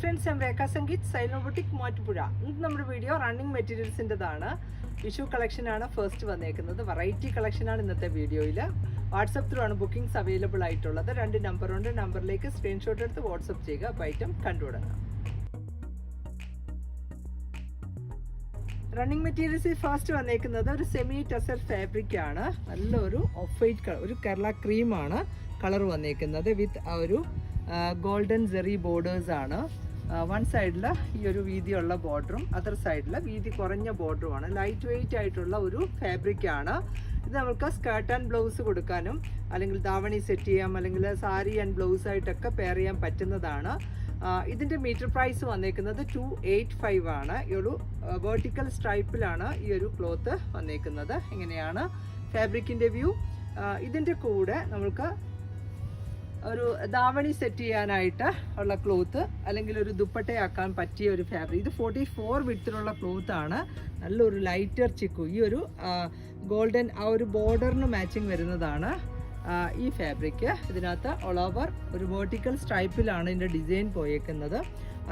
Friends M Rekha Sangeeth സൈലോബോട്ടിക് മാറ്റുപുഴ. ഇന്ന് നമ്മുടെ വീഡിയോ റണ്ണിങ് മെറ്റീരിയൽസിന്റെതാണ് വിഷു കളക്ഷനാണ് ഫസ്റ്റ് വന്നേക്കുന്നത്. വെറൈറ്റി കളക്ഷനാണ് ഇന്നത്തെ വീഡിയോയിൽ വാട്സപ്പ് ത്രൂ ആണ് ബുക്കിംഗ്സ് അവൈലബിൾ ആയിട്ടുള്ളത്. രണ്ട് നമ്പറുണ്ട് നമ്പറിലേക്ക് സ്ക്രീൻഷോട്ട് എടുത്ത് വാട്സപ്പ് ചെയ്യുക. അപ്പോൾ ഐറ്റം കണ്ടുപിടങ്ങാം റണ്ണിങ് മെറ്റീരിയൽസ് ഫസ്റ്റ് വന്നേക്കുന്നത് ഒരു സെമി ടെസൽ ഫാബ്രിക് ആണ്. നല്ലൊരു ഓഫ് വൈറ്റ് കളർ ഒരു കേരള ക്രീമാണ് കളർ വന്നേക്കുന്നത് വിത്ത് ഒരു ഗോൾഡൻ ജെറി ബോർഡേഴ്സ് ആണ്. വൺ സൈഡിൽ ഈ ഒരു വീതിയുള്ള ബോർഡറും അതർ സൈഡിൽ വീതി കുറഞ്ഞ ബോർഡറുമാണ് ലൈറ്റ് വെയിറ്റ് ആയിട്ടുള്ള ഒരു ഫാബ്രിക് ആണ്. ഇത് നമുക്ക് സ്കേർട്ട് ആൻഡ് ബ്ലൗസ് കൊടുക്കാനും അല്ലെങ്കിൽ ദാവണി സെറ്റ് ചെയ്യാം അല്ലെങ്കിൽ സാരി ആൻഡ് ബ്ലൗസ് ആയിട്ടൊക്കെ പെയർ ചെയ്യാൻ പറ്റുന്നതാണ്. ഇതിന്റെ മീറ്റർ പ്രൈസ് വന്നേക്കുന്നത് ടു എയ്റ്റ് ഫൈവ് ആണ്. ഈ ഒരു വേർട്ടിക്കൽ സ്ട്രൈപ്പിലാണ് ഈ ഒരു ക്ലോത്ത് വന്നേക്കുന്നത്. ഇങ്ങനെയാണ് ഫാബ്രിക്കിന്റെ വ്യൂ ഇതിന്റെ കൂടെ നമുക്ക് ഒരു ദാവണി സെറ്റ് ചെയ്യാനായിട്ട് ഉള്ള ക്ലോത്ത് അല്ലെങ്കിൽ ഒരു ദുപ്പട്ടയാക്കാൻ പറ്റിയ ഒരു ഫാബ്രിക് ഇത് ഫോർട്ടി ഫോർ വിട്ടിലുള്ള ക്ലോത്ത് ആണ്. നല്ലൊരു ലൈറ്റർ ചിക്കു. ഈ ഒരു ഗോൾഡൻ ആ ഒരു ബോർഡറിന് മാച്ചിങ് വരുന്നതാണ് ഈ ഫാബ്രിക് ഇതിനകത്ത് ഓൾ ഓവർ ഒരു വേർട്ടിക്കൽ സ്ട്രൈപ്പിലാണ് ഇതിന്റെ ഡിസൈൻ പോയേക്കുന്നത്.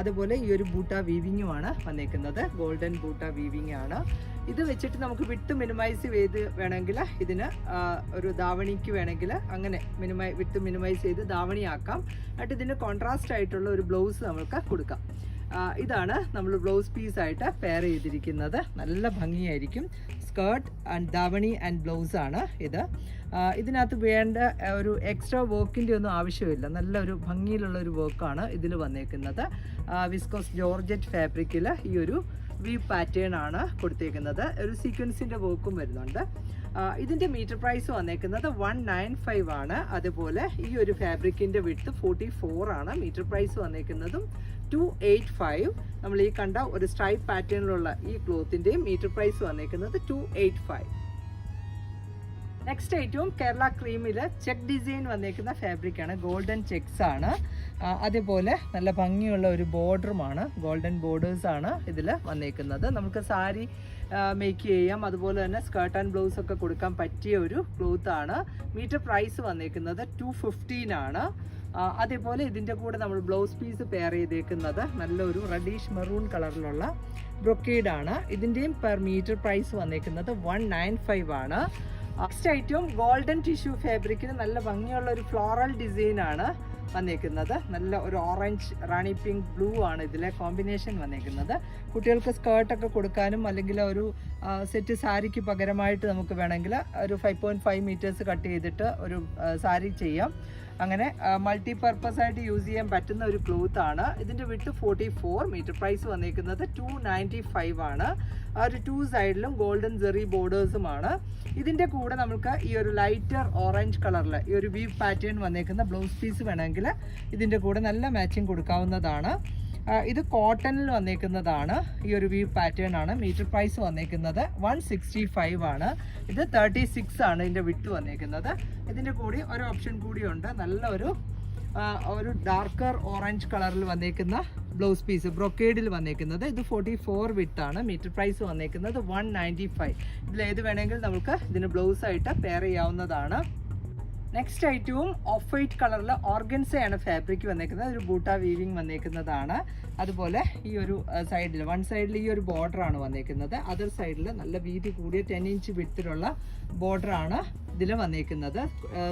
അതുപോലെ ഈ ഒരു ബൂട്ട വീവിങ്ങുമാണ് വന്നേക്കുന്നത്. ഗോൾഡൻ ബൂട്ട വീവിങ് ആണ്. ഇത് വെച്ചിട്ട് നമുക്ക് വിട്ട് മിനിമൈസ് ചെയ്ത് വേണമെങ്കിൽ ഇതിന് ഒരു ധാവണിക്ക് വേണമെങ്കിൽ അങ്ങനെ മിനിമൈ വിട്ട് മിനിമൈസ് ചെയ്ത് ദാവണിയാക്കാം എന്നിട്ട് ഇതിന് കോൺട്രാസ്റ്റ് ആയിട്ടുള്ള ഒരു ബ്ലൗസ് നമുക്ക് കൊടുക്കാം. ഇതാണ് നമ്മൾ ബ്ലൗസ് പീസായിട്ട് പെയർ ചെയ്തിരിക്കുന്നത്. നല്ല ഭംഗിയായിരിക്കും. Skirt and davani and blouse ആണ് ഇത്. ഇതിനകത്ത് വേണ്ട ഒരു എക്സ്ട്രാ വർക്കിന്റെ ഒന്നും ആവശ്യമില്ല. നല്ലൊരു ഭംഗിയിലുള്ള ഒരു വർക്കാണ് ഇതിൽ വന്നേക്കുന്നത്. വിസ്കോസ് ജോർജറ്റ് ഫാബ്രിക്കിൽ ഈ ഒരു വി പാറ്റേൺ ആണ് കൊടുത്തേക്കുന്നത്. ഒരു സീക്വൻസിന്റെ വർക്കും വരുന്നുണ്ട്. ഇതിന്റെ മീറ്റർ പ്രൈസ് വന്നേക്കുന്നത് വൺ നയൻ ഫൈവ് ആണ്. അതുപോലെ ഈ ഒരു ഫാബ്രിക്കിന്റെ വിട്ട് ഫോർട്ടി ഫോർ ആണ്. മീറ്റർ പ്രൈസ് വന്നേക്കുന്നതും ടു എയ്റ്റ് ഫൈവ് നമ്മൾ ഈ കണ്ട ഒരു സ്ട്രൈപ്പ് പാറ്റേണിലുള്ള ഈ ക്ലോത്തിന്റെയും മീറ്റർ പ്രൈസ് വന്നേക്കുന്നത് ടു എയ്റ്റ് ഫൈവ് നെക്സ്റ്റ് ഐറ്റവും കേരള ക്രീമിൽ ചെക്ക് ഡിസൈൻ വന്നേക്കുന്ന ഫാബ്രിക്കാണ് ഗോൾഡൻ ചെക്സ് ആണ്. അതേപോലെ നല്ല ഭംഗിയുള്ള ഒരു ബോർഡറുമാണ്. ഗോൾഡൻ ബോർഡേഴ്സ് ആണ് ഇതിൽ വന്നേക്കുന്നത്. നമുക്ക് സാരി മേക്ക് ചെയ്യാം. അതുപോലെ തന്നെ സ്കേർട്ട് ആൻഡ് ബ്ലൗസ് ഒക്കെ കൊടുക്കാൻ പറ്റിയ ഒരു ക്ലോത്ത് ആണ്. മീറ്റർ പ്രൈസ് വന്നേക്കുന്നത് ടു ആണ്. അതേപോലെ ഇതിന്റെ കൂടെ നമ്മൾ ബ്ലൗസ് പീസ് പെയർ ചെയ്തേക്കുന്നത് നല്ലൊരു റെഡിഷ് മെറൂൺ കളറിലുള്ള ബ്രൊക്കേഡ് ആണ്. ഇതിന്റെയും പെർ മീറ്റർ പ്രൈസ് വന്നേക്കുന്നത് വൺ നയൻ ഫൈവ് ആണ്. നെക്സ്റ്റ് ഐറ്റം ഗോൾഡൻ ടിഷ്യൂ ഫാബ്രിക്കിന് നല്ല ഭംഗിയുള്ള ഒരു ഫ്ലോറൽ ഡിസൈൻ ആണ്. വന്നേക്കുന്നത്. നല്ല ഒരു ഓറഞ്ച് റാണി പിങ്ക് ബ്ലൂ ആണ് ഇതിലെ കോമ്പിനേഷൻ വന്നേക്കുന്നത്. കുട്ടികൾക്ക് സ്കേർട്ടൊക്കെ കൊടുക്കാനും അല്ലെങ്കിൽ ഒരു സെറ്റ് സാരിക്ക് പകരമായിട്ട് നമുക്ക് വേണമെങ്കിൽ ഒരു five point five metres cut ചെയ്തിട്ട് ഒരു സാരി ചെയ്യാം. അങ്ങനെ മൾട്ടി പർപ്പസ് ആയിട്ട് യൂസ് ചെയ്യാൻ പറ്റുന്ന ഒരു ക്ലോത്ത് ആണ്. ഇതിന്റെ width forty four metre price വന്നിരിക്കുന്നത് ടു നയന്റി ഫൈവ് ആണ് ഒരു ടു സൈഡിലും ഗോൾഡൻ ജെറി ബോർഡേഴ്സുമാണ് ഇതിന്റെ കൂടെ നമുക്ക് ഈ ഒരു ലൈറ്റർ ഓറഞ്ച് കളറിൽ ഈ ഒരു വീ പാറ്റേൺ വന്നേക്കുന്ന ബ്ലൗസ് പീസ് വേണമെങ്കിൽ ഇതിന്റെ കൂടെ നല്ല മാച്ചിങ് കൊടുക്കാവുന്നതാണ്. ഇത് കോട്ടണിൽ വന്നേക്കുന്നതാണ്. ഈ ഒരു വ്യൂ പാറ്റേൺ ആണ്. മീറ്റർ പ്രൈസ് വന്നേക്കുന്നത് വൺ സിക്സ്റ്റി ഫൈവ് ആണ്. ഇത് തേർട്ടി സിക്സ് ആണ് ഇതിന്റെ വിട്ട് വന്നേക്കുന്നത്. ഇതിന്റെ കൂടി ഒരു ഓപ്ഷൻ കൂടിയുണ്ട് നല്ല ഒരു ഒരു ഡാർക്കർ ഓറഞ്ച് കളറിൽ വന്നേക്കുന്ന ബ്ലൗസ് പീസ് ബ്രൊക്കേഡിൽ വന്നേക്കുന്നത്. ഇത് ഫോർട്ടി ഫോർ വിട്ടാണ് മീറ്റർ പ്രൈസ് വന്നേക്കുന്നത് വൺ നയന്റി ഫൈവ് ഇതിൽ ഏത് വേണമെങ്കിൽ നമുക്ക് ഇതിന് ബ്ലൗസ് ആയിട്ട് പെയർ ചെയ്യാവുന്നതാണ്. നെക്സ്റ്റ് ഐറ്റവും ഓഫ് വൈറ്റ് കളറിൽ ഓർഗൻസയാണ് ഫാബ്രിക് വന്നേക്കുന്നത്. ഒരു ബൂട്ട വീവിങ് വന്നേക്കുന്നതാണ്. അതുപോലെ ഈ ഒരു സൈഡിൽ വൺ സൈഡിൽ ഈ ഒരു ബോർഡർ ആണ് വന്നേക്കുന്നത്. അതർ സൈഡിൽ നല്ല വീതി കൂടിയ ടെൻ ഇഞ്ച് വിടത്തിലുള്ള ആണ് ഇതിൽ വന്നേക്കുന്നത്.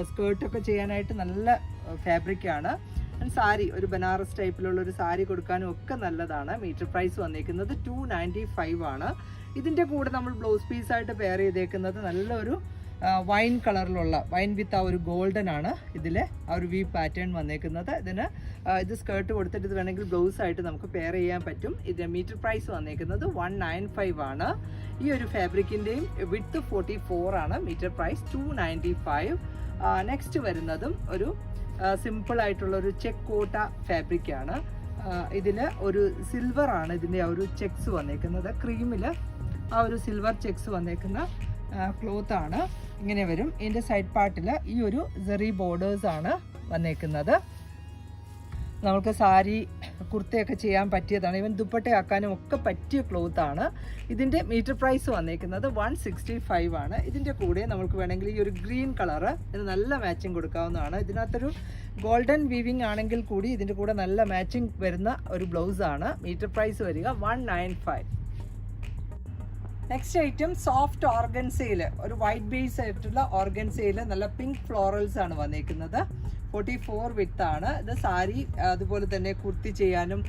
സ്കേർട്ടൊക്കെ ചെയ്യാനായിട്ട് നല്ല ഫാബ്രിക് ആണ്. സാരി ഒരു ബനാറസ് ടൈപ്പിലുള്ള ഒരു സാരി കൊടുക്കാനും ഒക്കെ നല്ലതാണ്. മീറ്റർ പ്രൈസ് വന്നേക്കുന്നത് ടു ആണ്. ഇതിന്റെ കൂടെ നമ്മൾ ബ്ലൗസ് പീസായിട്ട് പെയർ ചെയ്തേക്കുന്നത് നല്ലൊരു വൈൻ കളറിലുള്ള വൈൻ വിത്ത് ആ ഒരു ഗോൾഡൻ ആണ് ഇതിൽ ആ ഒരു വി പാറ്റേൺ വന്നേക്കുന്നത്. ഇതിന് ഇത് സ്കേർട്ട് കൊടുത്തിട്ട് ഇത് വേണമെങ്കിൽ ബ്ലൗസ് ആയിട്ട് നമുക്ക് പെയർ ചെയ്യാൻ പറ്റും. ഇതിന് മീറ്റർ പ്രൈസ് വന്നേക്കുന്നത് വൺ നയൻ ഫൈവ് ആണ്. ഈ ഒരു ഫാബ്രിക്കിന്റെയും വിത്ത് ഫോർട്ടി ഫോർ ആണ്. Metre price two ninety five next വരുന്നതും ഒരു സിമ്പിൾ ആയിട്ടുള്ള ഒരു ചെക്ക് കോട്ട ഫാബ്രിക് ആണ്. ഇതിൽ ഒരു സിൽവർ ആണ് ഇതിന്റെ ആ ഒരു ചെക്സ് വന്നേക്കുന്നത്. ക്രീമിൽ ആ ഒരു സിൽവർ ചെക്സ് വന്നേക്കുന്ന ക്ലോത്ത് ആണ്. ഇങ്ങനെ വരും. ഇതിന്റെ സൈഡ് പാർട്ടിൽ ഈ ഒരു ജെറി ബോർഡേഴ്സ് ആണ് വന്നേക്കുന്നത്. നമുക്ക് സാരി കുർത്തയൊക്കെ ചെയ്യാൻ പറ്റിയതാണ്. ഇവൻ ദുപ്പട്ടയാക്കാനും ഒക്കെ പറ്റിയ ക്ലോത്ത് ആണ്. ഇതിന്റെ മീറ്റർ പ്രൈസ് വന്നേക്കുന്നത് വൺ സിക്സ്റ്റി ഫൈവ് ആണ്. ഇതിന്റെ കൂടെ നമുക്ക് വേണമെങ്കിൽ ഈ ഒരു ഗ്രീൻ കളറ് ഇത് നല്ല മാച്ചിങ് കൊടുക്കാവുന്നതാണ്. ഇതിനകത്തൊരു ഗോൾഡൻ വീവിങ് ആണെങ്കിൽ കൂടി ഇതിന്റെ കൂടെ നല്ല മാച്ചിങ് വരുന്ന ഒരു ബ്ലൗസാണ് മീറ്റർ പ്രൈസ് വരിക one nine five next item soft ഓർഗൻസയിൽ ഒരു വൈറ്റ് ബേസ് ആയിട്ടുള്ള ഓർഗൻസയിൽ നല്ല പിങ്ക് ഫ്ലോറൽസ് ആണ് വന്നേക്കുന്നത്. ഫോർട്ടി ഫോർ വിത്ത് ആണ്. ഇത് സാരി അതുപോലെ തന്നെ കുർത്തി ചെയ്യാനും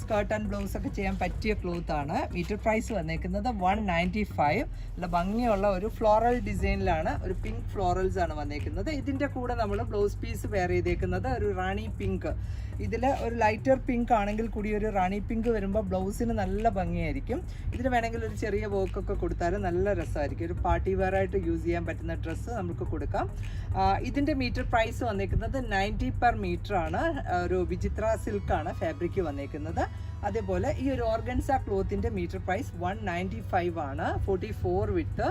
സ്കേർട്ട് ആൻഡ് ബ്ലൗസ് ഒക്കെ ചെയ്യാൻ പറ്റിയ ക്ലോത്ത് ആണ്. മീറ്റർ പ്രൈസ് വന്നേക്കുന്നത് വൺ നയന്റി ഫൈവ് നല്ല ഭംഗിയുള്ള ഒരു ഫ്ലോറൽ ഡിസൈനിലാണ് ഒരു പിങ്ക് ഫ്ലോറൽസ് ആണ് വന്നേക്കുന്നത്. ഇതിന്റെ കൂടെ നമ്മൾ ബ്ലൗസ് പീസ് വെയർ ചെയ്തേക്കുന്നത് ഒരു റാണി പിങ്ക് ഇതിൽ ഒരു ലൈറ്റർ പിങ്ക് ആണെങ്കിൽ കൂടി ഒരു റാണി പിങ്ക് വരുമ്പോൾ ബ്ലൗസിന് നല്ല ഭംഗിയായിരിക്കും. ഇതിന് വേണമെങ്കിൽ ഒരു ചെറിയ വർക്കൊക്കെ കൊടുത്താൽ നല്ല രസമായിരിക്കും. ഒരു പാർട്ടി വെയർ ആയിട്ട് യൂസ് ചെയ്യാൻ പറ്റുന്ന ഡ്രസ്സ് നമുക്ക് കൊടുക്കാം. ഇതിന്റെ മീറ്റർ പ്രൈസ് വന്നേക്കുന്നത് നയന്റി പെർ മീറ്റർ ആണ്. ഒരു വിചിത്ര സിൽക്കാണ് ഫാബ്രിക് വന്നേക്കുന്നത്. അതേപോലെ ഈ ഒരു organza ക്ലോത്തിന്റെ metre price one ninety five ആണ്. ഫോർട്ടി ഫോർ വിത്ത്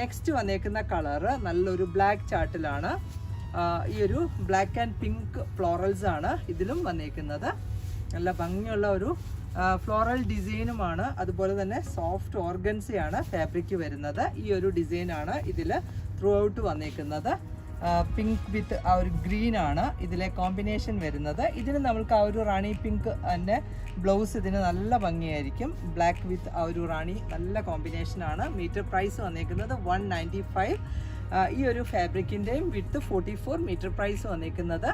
നെക്സ്റ്റ് വന്നേക്കുന്ന കളറ് നല്ലൊരു ബ്ലാക്ക് ചാർട്ടിലാണ് ഈ ഒരു ബ്ലാക്ക് ആൻഡ് പിങ്ക് ഫ്ലോറൽസ് ആണ് ഇതിലും വന്നേക്കുന്നത്. നല്ല ഭംഗിയുള്ള ഒരു ഫ്ലോറൽ ഡിസൈനുമാണ് അതുപോലെ തന്നെ സോഫ്റ്റ് ഓർഗൻസിയാണ് ഫാബ്രിക് വരുന്നത്. ഈ ഒരു ഡിസൈനാണ് ഇതിൽ ത്രൂ ഔട്ട് വന്നേക്കുന്നത്. പിങ്ക് വിത്ത് ആ ഒരു ഗ്രീൻ ആണ് ഇതിലെ കോമ്പിനേഷൻ വരുന്നത്. ഇതിന് നമ്മൾക്ക് ആ ഒരു റാണി പിങ്ക് തന്നെ ബ്ലൗസ് ഇതിന് നല്ല ഭംഗിയായിരിക്കും. ബ്ലാക്ക് വിത്ത് ആ ഒരു റാണി നല്ല കോമ്പിനേഷൻ ആണ്. മീറ്റർ പ്രൈസ് വന്നേക്കുന്നത് വൺ നയന്റി ഫൈവ് ഈ ഒരു ഫാബ്രിക്കിന്റെയും width forty four metre price വന്നേക്കുന്നത്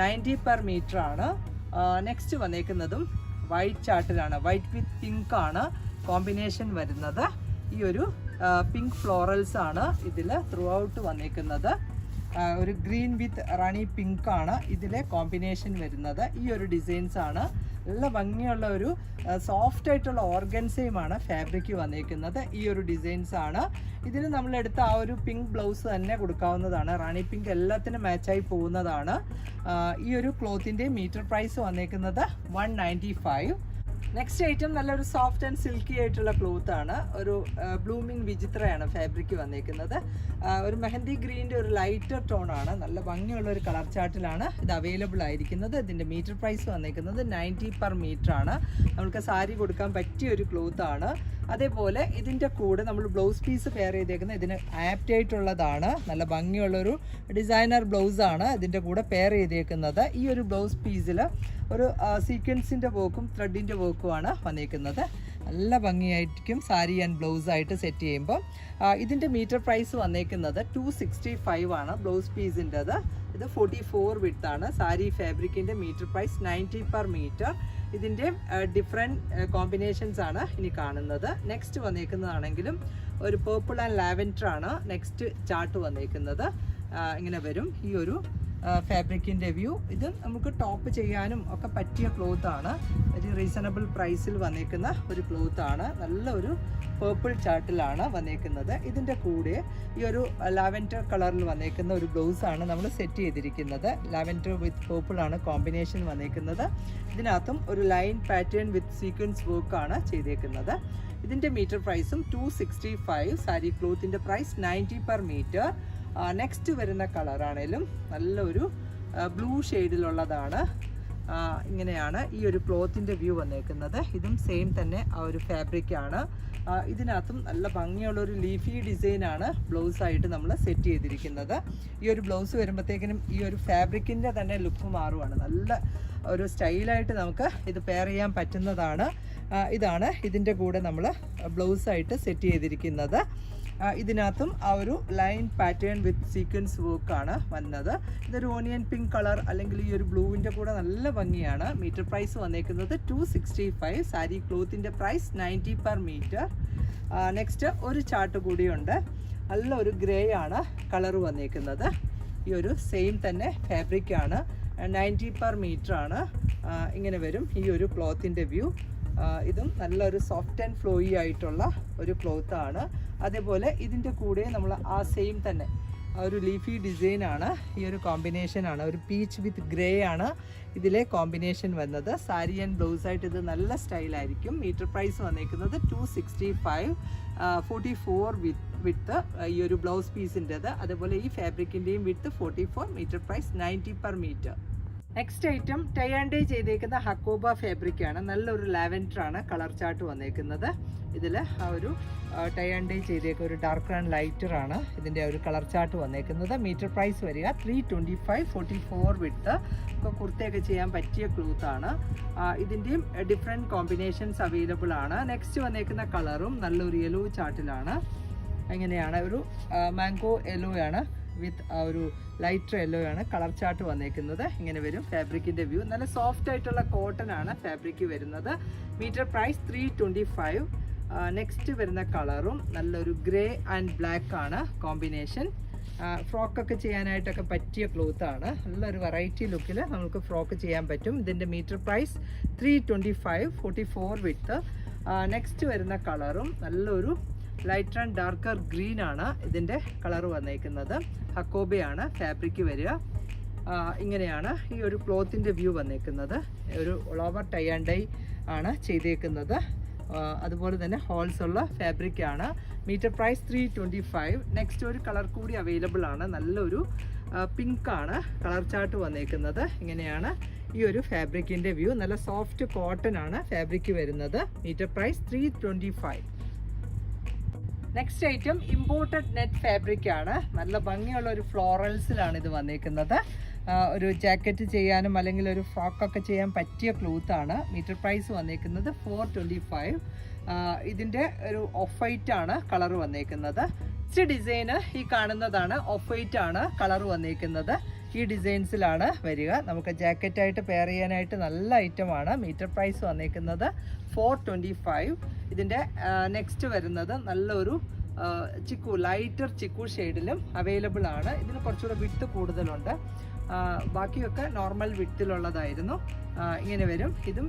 നയന്റി പെർ മീറ്റർ ആണ്. നെക്സ്റ്റ് വന്നേക്കുന്നതും വൈറ്റ് ചാർട്ടിലാണ് വൈറ്റ് വിത്ത് പിങ്ക് ആണ് കോമ്പിനേഷൻ വരുന്നത്. ഈ ഒരു പിങ്ക് ഫ്ലോറൽസ് ആണ് ഇതിൽ ത്രൂ ഔട്ട് വന്നേക്കുന്നത് ഒരു ഗ്രീൻ വിത്ത് റണി പിങ്ക് ആണ് ഇതിലെ കോമ്പിനേഷൻ വരുന്നത്. ഈ ഒരു ഡിസൈൻസ് ആണ് നല്ല ഭംഗിയുള്ള ഒരു സോഫ്റ്റ് ആയിട്ടുള്ള ഓർഗൻസയുമാണ് ഫാബ്രിക് വന്നിരിക്കുന്നത്. ഈ ഒരു ഡിസൈൻസ് ആണ്. ഇതിന് നമ്മൾ എടുത്ത ആ ഒരു പിങ്ക് ബ്ലൗസ് തന്നെ കൊടുക്കാവുന്നതാണ്. റാണി പിങ്ക് എല്ലാത്തിനും മാച്ചായി പോകുന്നതാണ്. ഈ ഒരു ക്ലോത്തിന്റെ മീറ്റർ പ്രൈസ് വന്നേക്കുന്നത് one ninety five next item നല്ലൊരു സോഫ്റ്റ് ആൻഡ് സിൽക്കി ആയിട്ടുള്ള ക്ലോത്ത് ആണ്. ഒരു ബ്ലൂമിംഗ് വിചിത്രയാണ് ഫാബ്രിക് വന്നേക്കുന്നത്. ഒരു മെഹന്തി ഗ്രീന്റെ ഒരു ലൈറ്റർ ടോൺ ആണ്. നല്ല ഭംഗിയുള്ള ഒരു കളർ ചാർട്ടിലാണ് ഇത് അവൈലബിൾ ആയിരിക്കുന്നത്. ഇതിന്റെ മീറ്റർ പ്രൈസ് വന്നേക്കുന്നത് നയന്റി പെർ മീറ്റർ ആണ്. നമുക്ക് സാരി കൊടുക്കാൻ പറ്റിയ ഒരു ക്ലോത്ത് ആണ്. അതേപോലെ ഇതിന്റെ കൂടെ നമ്മൾ ബ്ലൗസ് പീസ് പെയർ ചെയ്തേക്കുന്നത് ഇതിന് ആപ്റ്റ് ആയിട്ടുള്ളതാണ്. നല്ല ഭംഗിയുള്ളൊരു ഡിസൈനർ ബ്ലൗസാണ് ഇതിന്റെ കൂടെ പെയർ ചെയ്തേക്കുന്നത്. ഈ ഒരു ബ്ലൗസ് പീസിൽ ഒരു സീക്വൻസിന്റെ വർക്കും ത്രെഡിന്റെ വർക്കുമാണ് വന്നേക്കുന്നത്. നല്ല ഭംഗിയായിരിക്കും സാരി ആൻഡ് ബ്ലൗസ് ആയിട്ട് സെറ്റ് ചെയ്യുമ്പോൾ ഇതിന്റെ മീറ്റർ പ്രൈസ് വന്നേക്കുന്നത് ടു സിക്സ്റ്റി ഫൈവ് ആണ് ബ്ലൗസ് പീസിന്റെത് ഇത് ഫോർട്ടി ഫോർ വിട്താണ് sari ഫാബ്രിക്കിന്റെ metre price ninety per metre ഇതിന്റെ ഡിഫറെന്റ് കോമ്പിനേഷൻസ് ആണ് ഇനി കാണുന്നത്. നെക്സ്റ്റ് വന്നേക്കുന്നതാണെങ്കിലും ഒരു പേർപ്പിൾ ആൻഡ് ലാവൻഡർ ആണ് നെക്സ്റ്റ് ചാർട്ട് വന്നേക്കുന്നത്. ഇങ്ങനെ വരും. ഈ ഒരു ഫാബ്രിക്കിന്റെ വ്യൂ ഇത് നമുക്ക് ടോപ്പ് ചെയ്യാനും ഒക്കെ പറ്റിയ ക്ലോത്ത് ആണ്. ഒരു റീസണബിൾ പ്രൈസിൽ വന്നേക്കുന്ന ഒരു ക്ലോത്ത് ആണ്. നല്ല ഒരു പേർപ്പിൾ ചാർട്ടിലാണ് വന്നേക്കുന്നത്. ഇതിന്റെ കൂടെ ഈ ഒരു ലാവൻഡർ കളറിൽ വന്നേക്കുന്ന ഒരു ബ്ലൗസ് ആണ് നമ്മൾ സെറ്റ് ചെയ്തിരിക്കുന്നത്. ലാവൻഡർ വിത്ത് പേർപ്പിൾ ആണ് കോമ്പിനേഷൻ വന്നേക്കുന്നത്. ഇതിനകത്തും ഒരു ലൈൻ പാറ്റേൺ വിത്ത് സീക്വൻസ് വർക്കാണ് ചെയ്തേക്കുന്നത്. ഇതിന്റെ മീറ്റർ പ്രൈസും two sixty five sari ക്ലോത്തിന്റെ price ninety per metre next വരുന്ന കളറാണേലും നല്ലൊരു ബ്ലൂ ഷെയ്ഡിലുള്ളതാണ് ഇങ്ങനെയാണ് ഈ ഒരു ക്ലോത്തിന്റെ വ്യൂ വന്നേക്കുന്നത്. ഇതും സെയിം തന്നെ ആ ഒരു ഫാബ്രിക്കാണ് ഇതിനകത്തും നല്ല ഭംഗിയുള്ളൊരു ലീഫി ഡിസൈനാണ് ബ്ലൗസായിട്ട് നമ്മൾ സെറ്റ് ചെയ്തിരിക്കുന്നത്. ഈ ഒരു ബ്ലൗസ് വരുമ്പോഴത്തേക്കിനും ഈ ഒരു ഫാബ്രിക്കിന്റെ തന്നെ ലുക്ക് മാറുവാണ്. നല്ല ഒരു സ്റ്റൈലായിട്ട് നമുക്ക് ഇത് പെയർ ചെയ്യാൻ പറ്റുന്നതാണ്. ഇതാണ് ഇതിന്റെ കൂടെ നമ്മൾ ബ്ലൗസായിട്ട് സെറ്റ് ചെയ്തിരിക്കുന്നത്. ഇതിനകത്തും ആ ഒരു ലൈൻ പാറ്റേൺ വിത്ത് സീക്വൻസ് വർക്കാണ് വന്നത്. ഇതൊരു ഓണിയൻ പിങ്ക് കളർ അല്ലെങ്കിൽ ഈ ഒരു ബ്ലൂവിന്റെ കൂടെ നല്ല ഭംഗിയാണ്. മീറ്റർ പ്രൈസ് വന്നേക്കുന്നത് two sixty five sari ക്ലോത്തിന്റെ price ninety per metre next ഒരു ചാർട്ട് കൂടിയുണ്ട്. നല്ല ഒരു ഗ്രേ ആണ് കളർ വന്നേക്കുന്നത്. ഈ ഒരു സെയിം തന്നെ ഫാബ്രിക്കാണ് നയന്റി പെർ മീറ്റർ ആണ്. ഇങ്ങനെ വരും ഈ ഒരു ക്ലോത്തിന്റെ വ്യൂ ഇതും നല്ലൊരു സോഫ്റ്റ് ആൻഡ് ഫ്ലോയി ആയിട്ടുള്ള ഒരു ക്ലോത്ത് ആണ്. അതേപോലെ ഇതിന്റെ കൂടെ നമ്മൾ ആ സെയിം തന്നെ ഒരു ലീഫി ഡിസൈൻ ആണ്. ഈ ഒരു കോമ്പിനേഷൻ ആണ്. ഒരു പീച്ച് വിത്ത് ഗ്രേ ആണ് ഇതിലെ കോമ്പിനേഷൻ വന്നത്. സാരി ആൻഡ് ബ്ലൗസ് ആയിട്ട് ഇത് നല്ല സ്റ്റൈലായിരിക്കും മീറ്റർ പ്രൈസ് വന്നേക്കുന്നത് two sixty five forty four width width ഈ ഒരു ബ്ലൗസ് പീസിന്റെത് അതുപോലെ ഈ ഫാബ്രിക്കിന്റെയും width forty four metre price ninety per metre next item tie and dye ചെയ്തേക്കുന്ന ഹക്കോബ ഫാബ്രിക് ആണ്. നല്ലൊരു ലാവൻഡർ ആണ് കളർ ചാർട്ട് വന്നേക്കുന്നത്. ഇതിൽ ആ ഒരു ടൈ ആൻഡ് ഡേ ചെയ്തേക്ക ഒരു ഡാർക്ക് ആൻഡ് ലൈറ്റർ ആണ് ഇതിന്റെ ഒരു കളർ ചാർട്ട് വന്നേക്കുന്നത്. മീറ്റർ പ്രൈസ് വരിക three twenty five forty four width കുർത്തയൊക്കെ ചെയ്യാൻ പറ്റിയ ക്ലൂത്താണ് ഇതിന്റെയും ഡിഫറെന്റ് കോമ്പിനേഷൻസ് അവൈലബിൾ ആണ്. നെക്സ്റ്റ് വന്നേക്കുന്ന കളറും നല്ലൊരു യെല്ലോ ചാർട്ടിലാണ്. എങ്ങനെയാണ് ഒരു മാംഗോ യെല്ലോ ആണ്. വിത്ത് ആ ഒരു ലൈറ്റർ യെല്ലോ ആണ് കളർ ചാർട്ട് വന്നേക്കുന്നത്. ഇങ്ങനെ വരും ഫാബ്രിക്കിന്റെ വ്യൂ. നല്ല സോഫ്റ്റ് ആയിട്ടുള്ള കോട്ടൺ ആണ് ഫാബ്രിക് വരുന്നത്. Metre price three twenty five next വരുന്ന കളറും നല്ലൊരു ഗ്രേ ആൻഡ് ബ്ലാക്ക് ആണ് കോമ്പിനേഷൻ. ഫ്രോക്കൊക്കെ ചെയ്യാനായിട്ടൊക്കെ പറ്റിയ ക്ലോത്ത് ആണ്. നല്ലൊരു വെറൈറ്റി ലുക്കിൽ നമുക്ക് ഫ്രോക്ക് ചെയ്യാൻ പറ്റും. ഇതിന്റെ metre price three twenty five forty four width next വരുന്ന കളറും നല്ലൊരു ലൈറ്റ് ആൻഡ് ഡാർക്കർ ഗ്രീൻ ആണ് ഇതിന്റെ കളർ വന്നേക്കുന്നത്. ഹക്കോബയാണ് ഫാബ്രിക് വരിക. ഇങ്ങനെയാണ് ഈ ഒരു ക്ലോത്തിന്റെ വ്യൂ വന്നേക്കുന്നത്. ഒരു ഓവർ ടൈ ആൻഡ് ഡൈ ആണ് ചെയ്തേക്കുന്നത്. അതുപോലെ തന്നെ ഹോൾസ് ഉള്ള ഫാബ്രിക് ആണ്. Metre price three twenty five next ഒരു കളർ കൂടി അവൈലബിൾ ആണ്. നല്ലൊരു പിങ്ക് ആണ് കളർ ചാർട്ട് വന്നേക്കുന്നത്. ഇങ്ങനെയാണ് ഈ ഒരു ഫാബ്രിക്കിന്റെ വ്യൂ നല്ല സോഫ്റ്റ് കോട്ടൺ ആണ് ഫാബ്രിക് വരുന്നത്. Metre price three twenty five next item imported net fabric ആണ്. നല്ല ഭംഗിയുള്ള ഒരു ഫ്ലോറൽസിലാണ് ഇത് വന്നേക്കുന്നത്. ഒരു ജാക്കറ്റ് ചെയ്യാനും അല്ലെങ്കിൽ ഒരു ഫ്രോക്കൊക്കെ ചെയ്യാൻ പറ്റിയ ക്ലോത്ത് ആണ്. മീറ്റർ പ്രൈസ് വന്നേക്കുന്നത് ഫോർ ട്വന്റി ഫൈവ് ഇതിന്റെ ഒരു ഓഫ് വൈറ്റ് ആണ് കളർ വന്നേക്കുന്നത്. നെക്സ്റ്റ് ഡിസൈന് ഈ കാണുന്നതാണ് ഓഫ് വൈറ്റ് ആണ് കളർ വന്നേക്കുന്നത്. ഈ ഡിസൈൻസിലാണ് വരിക. നമുക്ക് ജാക്കറ്റായിട്ട് പെയർ ചെയ്യാനായിട്ട് നല്ല ഐറ്റമാണ് മീറ്റർ പ്രൈസ് വന്നേക്കുന്നത് ഫോർ ട്വന്റി ഫൈവ് ഇതിന്റെ നെക്സ്റ്റ് വരുന്നത് നല്ലൊരു ചിക്കു ലൈറ്റർ ചിക്കു ഷെയ്ഡിലും അവൈലബിൾ ആണ്. ഇതിന് കുറച്ചുകൂടെ വിട്ട് കൂടുതലുണ്ട്. ബാക്കിയൊക്കെ നോർമൽ വിട്ടിലുള്ളതായിരുന്നു ഇങ്ങനെ വരും. ഇതും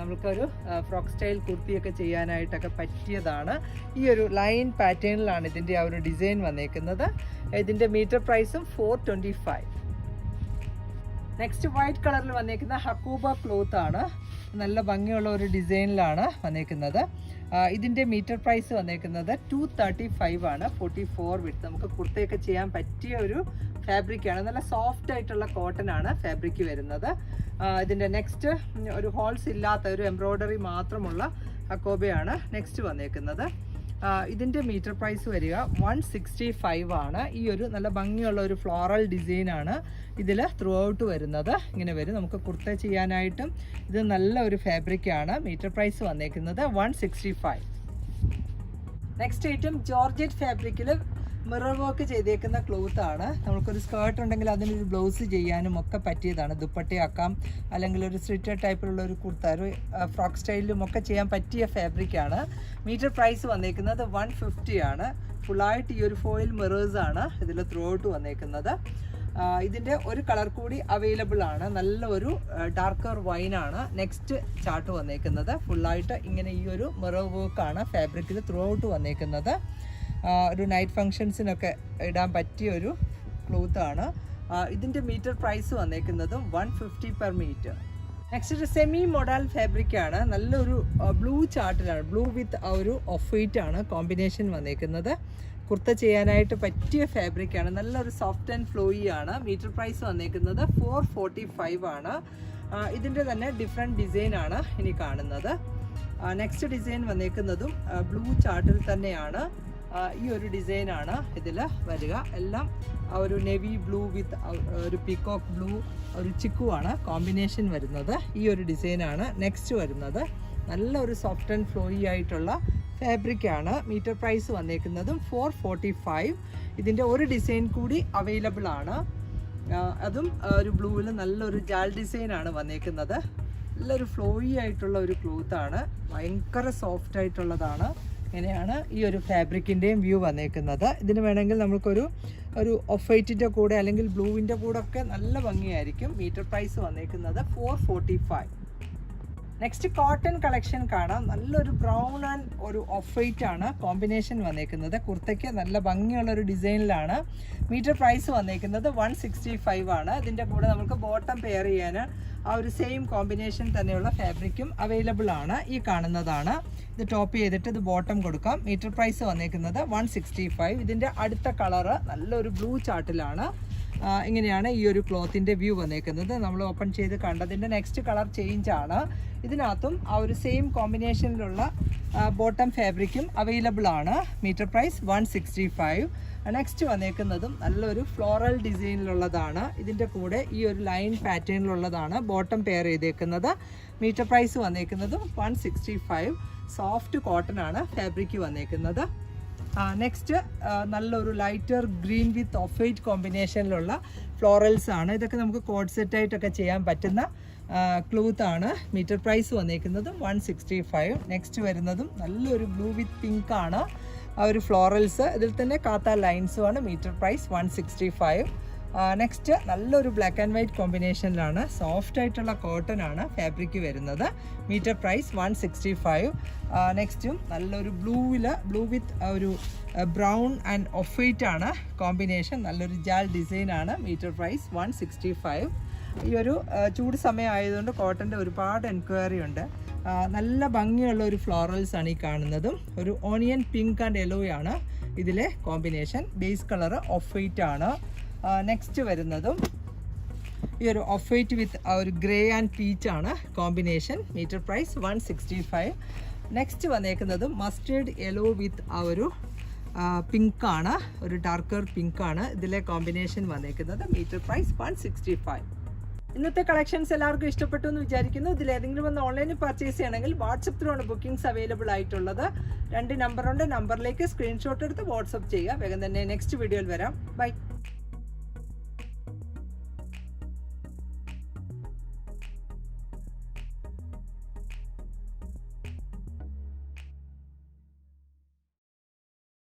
നമുക്കൊരു ഫ്രോക്ക് സ്റ്റൈൽ കുർത്തിയൊക്കെ ചെയ്യാനായിട്ടൊക്കെ പറ്റിയതാണ്. ഈ ഒരു ലൈൻ പാറ്റേണിലാണ് ഇതിന്റെ ആ ഒരു ഡിസൈൻ വന്നേക്കുന്നത്. ഇതിന്റെ മീറ്റർ പ്രൈസും four twenty five next white കളറിൽ വന്നേക്കുന്ന ഹക്കൂബ ക്ലോത്ത് ആണ്. നല്ല ഭംഗിയുള്ള ഒരു ഡിസൈനിലാണ് വന്നേക്കുന്നത്. ഇതിന്റെ മീറ്റർ പ്രൈസ് വന്നേക്കുന്നത് ടു തേർട്ടി ഫൈവ് ആണ്. ഫോർട്ടി ഫോർ വിട്ട് നമുക്ക് കുർത്തയൊക്കെ ചെയ്യാൻ പറ്റിയ ഒരു ഫാബ്രിക് ആണ്. നല്ല സോഫ്റ്റ് ആയിട്ടുള്ള കോട്ടൺ ആണ് ഫാബ്രിക് വരുന്നത്. ഇതിന്റെ നെക്സ്റ്റ് ഒരു ഹോൾസ് ഇല്ലാത്ത ഒരു എംബ്രോയ്ഡറി മാത്രമുള്ള അക്കോബയാണ് നെക്സ്റ്റ് വന്നേക്കുന്നത്. ഇതിന്റെ മീറ്റർ പ്രൈസ് വരിക വൺ സിക്സ്റ്റി ഫൈവ് ആണ്. ഈ ഒരു നല്ല ഭംഗിയുള്ള ഒരു ഫ്ലോറൽ ഡിസൈൻ ആണ് ഇതിൽ ത്രൂ ഔട്ട് വരുന്നത്. ഇങ്ങനെ വരും. നമുക്ക് കുർത്ത ചെയ്യാനായിട്ടും ഇത് നല്ല ഒരു ഫാബ്രിക്കാണ് മീറ്റർ പ്രൈസ് വന്നേക്കുന്നത് one sixty five next item georgette ഫാബ്രിക്കിൽ മിറർ വർക്ക് ചെയ്തേക്കുന്ന ക്ലോത്ത് ആണ്. നമുക്കൊരു സ്കേർട്ട് ഉണ്ടെങ്കിൽ അതിനൊരു ബ്ലൗസ് ചെയ്യാനും ഒക്കെ പറ്റിയതാണ്. ദുപ്പട്ടയാക്കാം അല്ലെങ്കിൽ ഒരു സ്ട്രിറ്റർ ടൈപ്പിലുള്ള ഒരു കുർത്ത ഒരു ഫ്രോക്ക് സ്റ്റൈലിലും ഒക്കെ ചെയ്യാൻ പറ്റിയ ഫാബ്രിക് ആണ്. മീറ്റർ പ്രൈസ് വന്നേക്കുന്നത് വൺ ഫിഫ്റ്റി ആണ്. ഫുള്ളായിട്ട് ഈ ഒരു ഫോയിൽ മിറേഴ്സ് ആണ് ഇതിൽ ത്രൂ ഔട്ട് വന്നേക്കുന്നത് ഇതിന്റെ ഒരു കളർ കൂടി അവൈലബിൾ ആണ്. നല്ല ഒരു ഡാർക്കർ ആണ് നെക്സ്റ്റ് ചാർട്ട് വന്നേക്കുന്നത്. ഫുള്ളായിട്ട് ഇങ്ങനെ ഈ ഒരു മിറർ വർക്കാണ് ഫാബ്രിക്കിൽ ത്രൂ ഔട്ട് വന്നേക്കുന്നത്. ഒരു നൈറ്റ് ഫങ്ഷൻസിനൊക്കെ ഇടാൻ പറ്റിയ ഒരു ക്ലോത്ത് ആണ്. ഇതിന്റെ metre price വന്നേക്കുന്നതും one fifty per metre next semi model fabric ആണ്. നല്ലൊരു ബ്ലൂ ചാർട്ടിലാണ് ബ്ലൂ വിത്ത് ആ ഒരു ഓഫ് വൈറ്റ് ആണ് കോമ്പിനേഷൻ വന്നേക്കുന്നത്. കുർത്ത ചെയ്യാനായിട്ട് പറ്റിയ ഫാബ്രിക് ആണ്. നല്ലൊരു സോഫ്റ്റ് ആൻഡ് ഫ്ലോയി ആണ്. മീറ്റർ പ്രൈസ് വന്നേക്കുന്നത് ഫോർ ഫോർട്ടി ഫൈവ് ആണ് ഇതിന്റെ തന്നെ ഡിഫറെന്റ് ഡിസൈൻ ആണ് ഇനി കാണുന്നത്. നെക്സ്റ്റ് ഡിസൈൻ വന്നേക്കുന്നതും ബ്ലൂ ചാർട്ടിൽ തന്നെയാണ്. ഈ ഒരു ഡിസൈനാണ് ഇതിൽ വരിക. എല്ലാം ഒരു നെവി ബ്ലൂ വിത്ത് ഒരു പീകോക്ക് ബ്ലൂ ഒരു ചിക്കു ആണ് കോമ്പിനേഷൻ വരുന്നത്. ഈ ഒരു ഡിസൈനാണ് നെക്സ്റ്റ് വരുന്നത്. നല്ല ഒരു സോഫ്റ്റ് ആൻഡ് ഫ്ലോയി ആയിട്ടുള്ള ഫാബ്രിക് ആണ്. മീറ്റർ പ്രൈസ് വന്നേക്കുന്നതും ഫോർ ഫോർട്ടി ഫൈവ് ഇതിന്റെ ഒരു ഡിസൈൻ കൂടി അവൈലബിൾ ആണ്. അതും ഒരു ബ്ലൂവിൽ നല്ലൊരു ജാൽ ഡിസൈനാണ് വന്നേക്കുന്നത്. നല്ലൊരു ഫ്ലോയി ആയിട്ടുള്ള ഒരു ക്ലോത്താണ് ഭയങ്കര സോഫ്റ്റ് ആയിട്ടുള്ളതാണ്. ഇങ്ങനെയാണ് ഈ ഒരു ഫാബ്രിക്കിന്റെയും വ്യൂ വന്നേക്കുന്നത്. ഇതിന് വേണമെങ്കിൽ നമുക്കൊരു ഒരു ഓഫ് വൈറ്റിന്റെ കൂടെ അല്ലെങ്കിൽ ബ്ലൂവിന്റെ കൂടെ ഒക്കെ നല്ല ഭംഗിയായിരിക്കും മീറ്റർ പ്രൈസ് വന്നേക്കുന്നത് four forty five next cotton collection കാണാം. നല്ലൊരു ബ്രൗൺ ആൻഡ് ഒരു ഓഫ് വൈറ്റ് ആണ് കോമ്പിനേഷൻ വന്നേക്കുന്നത്. കുർത്തയ്ക്ക് നല്ല ഭംഗിയുള്ള ഒരു ഡിസൈനിലാണ് മീറ്റർ പ്രൈസ് വന്നേക്കുന്നത് വൺ സിക്സ്റ്റി ഫൈവ് ആണ്. ഇതിന്റെ കൂടെ നമുക്ക് ബോട്ടം പെയർ ചെയ്യാൻ ആ ഒരു സെയിം കോമ്പിനേഷൻ തന്നെയുള്ള ഫാബ്രിക്കും അവൈലബിൾ ആണ് ഈ കാണുന്നതാണ്. ഇത് ടോപ്പ് ചെയ്തിട്ട് ഇത് ബോട്ടം കൊടുക്കാം. മീറ്റർ പ്രൈസ് വന്നേക്കുന്നത് വൺ സിക്സ്റ്റി ഫൈവ് ഇതിന്റെ അടുത്ത കളറ് നല്ലൊരു ബ്ലൂ ചാർട്ടിലാണ് ഇങ്ങനെയാണ് ഈ ഒരു ക്ലോത്തിന്റെ വ്യൂ വന്നേക്കുന്നത്. നമ്മൾ ഓപ്പൺ ചെയ്ത് കണ്ടതിന്റെ നെക്സ്റ്റ് കളർ ചേഞ്ച് ആണ്. ഇതിനകത്തും ആ ഒരു സെയിം കോമ്പിനേഷനിലുള്ള ബോട്ടം ഫാബ്രിക്കും അവൈലബിൾ ആണ്. Metre price one sixty five next വന്നേക്കുന്നതും നല്ലൊരു ഫ്ലോറൽ ഡിസൈനിലുള്ളതാണ് ഇതിന്റെ കൂടെ ഈ ഒരു ലൈൻ പാറ്റേണിലുള്ളതാണ് ബോട്ടം പെയർ ചെയ്തേക്കുന്നത്. മീറ്റർ പ്രൈസ് വന്നേക്കുന്നതും വൺ സോഫ്റ്റ് കോട്ടൺ ആണ് ഫാബ്രിക്ക് വന്നേക്കുന്നത്. നെക്സ്റ്റ് നല്ലൊരു lighter green with off white കോമ്പിനേഷനിലുള്ള florals ആണ്. ഇതൊക്കെ നമുക്ക് കോഡ് സെറ്റായിട്ടൊക്കെ ചെയ്യാൻ പറ്റുന്ന ക്ലൂത്ത് ആണ്. മീറ്റർ പ്രൈസ് വന്നേക്കുന്നതും വൺ സിക്സ്റ്റി ഫൈവ് നെക്സ്റ്റ് വരുന്നതും നല്ലൊരു ബ്ലൂ വിത്ത് പിങ്ക് ആണ്. ആ ഒരു ഫ്ലോറൽസ് ഇതിൽ തന്നെ കാത്ത ലൈൻസും ആണ്. Metre price one sixty five next നല്ലൊരു ബ്ലാക്ക് ആൻഡ് വൈറ്റ് കോമ്പിനേഷനിലാണ് സോഫ്റ്റ് ആയിട്ടുള്ള കോട്ടൺ ആണ് ഫാബ്രിക് വരുന്നത്. Metre price one sixty five നെക്സ്റ്റും നല്ലൊരു ബ്ലൂവിൽ ബ്ലൂ വിത്ത് ഒരു ബ്രൗൺ ആൻഡ് ഓഫ് വൈറ്റ് ആണ് കോമ്പിനേഷൻ നല്ലൊരു ജാൽ ഡിസൈൻ ആണ്. Metre price one sixty five ഈ ഒരു ചൂട് സമയം ആയതുകൊണ്ട് കോട്ടന്റെ ഒരുപാട് എൻക്വയറി ഉണ്ട്. നല്ല ഭംഗിയുള്ള ഒരു ഫ്ലോറൽസ് ആണ് ഈ കാണുന്നതും. ഒരു ഓണിയൻ പിങ്ക് ആൻഡ് യെല്ലോ ആണ് ഇതിലെ combination base colour off white ആണ്. നെക്സ്റ്റ് വരുന്നതും ഈ ഒരു ഓഫ് വൈറ്റ് വിത്ത് ഒരു ഗ്രേ ആൻഡ് പീച്ച് ആണ് combination metre price one sixty five next വന്നേക്കുന്നത് മസ്റ്റേർഡ് യെല്ലോ വിത്ത് ആ ഒരു പിങ്ക് ആണ്. ഒരു ഡാർക്കർ പിങ്ക് ആണ് ഇതിലെ കോമ്പിനേഷൻ വന്നേക്കുന്നത്. Metre price one sixty five ഇന്നത്തെ കളക്ഷൻസ് എല്ലാവർക്കും ഇഷ്ടപ്പെട്ടു എന്ന് വിചാരിക്കുന്നു. ഇതിൽ ഏതെങ്കിലും ഒന്ന് ഓൺലൈനിൽ പർച്ചേസ് ചെയ്യണമെങ്കിൽ വാട്സപ്പ് ത്രൂ ആണ് ബുക്കിംഗ്സ് അവൈലബിൾ ആയിട്ടുള്ളത്. രണ്ട് നമ്പറുണ്ട് നമ്പറിലേക്ക് സ്ക്രീൻഷോട്ട് എടുത്ത് വാട്സപ്പ് ചെയ്യുക. വേഗം തന്നെ നെക്സ്റ്റ് വീഡിയോയിൽ വരാം. ബൈ